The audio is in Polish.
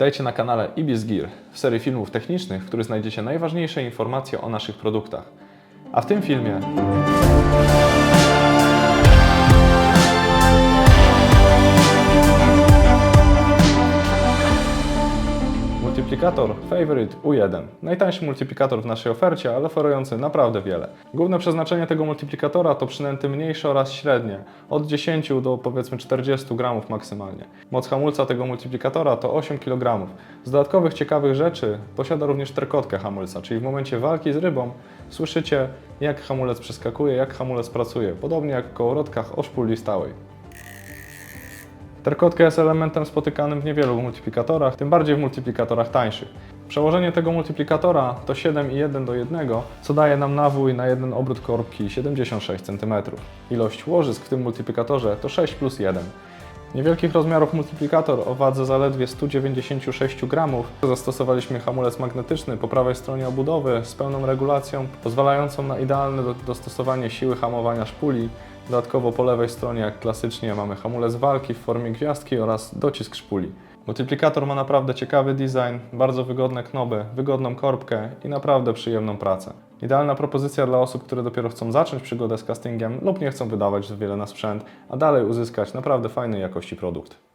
Witajcie na kanale Ibis Gear, w serii filmów technicznych, w których znajdziecie najważniejsze informacje o naszych produktach. A w tym filmie Multiplikator Favorite U1. Najtańszy multiplikator w naszej ofercie, ale oferujący naprawdę wiele. Główne przeznaczenie tego multiplikatora to przynęty mniejsze oraz średnie, od 10 do powiedzmy 40 gramów maksymalnie. Moc hamulca tego multiplikatora to 8 kg. Z dodatkowych ciekawych rzeczy posiada również terkotkę hamulca, czyli w momencie walki z rybą słyszycie jak hamulec przeskakuje, jak hamulec pracuje, podobnie jak w kołowrotkach o szpuli stałej. Terkotka jest elementem spotykanym w niewielu multiplikatorach, tym bardziej w multiplikatorach tańszych. Przełożenie tego multiplikatora to 7,1 do 1, co daje nam nawój na jeden obrót korbki 76 cm. Ilość łożysk w tym multiplikatorze to 6 plus 1. Niewielkich rozmiarów multiplikator o wadze zaledwie 196 gramów. Zastosowaliśmy hamulec magnetyczny po prawej stronie obudowy z pełną regulacją, pozwalającą na idealne do- dostosowanie siły hamowania szpuli. Dodatkowo po lewej stronie, jak klasycznie, mamy hamulec walki w formie gwiazdki oraz docisk szpuli. Multiplikator ma naprawdę ciekawy design, bardzo wygodne knoby, wygodną korbkę i naprawdę przyjemną pracę. Idealna propozycja dla osób, które dopiero chcą zacząć przygodę z castingiem lub nie chcą wydawać wiele na sprzęt, a dalej uzyskać naprawdę fajnej jakości produkt.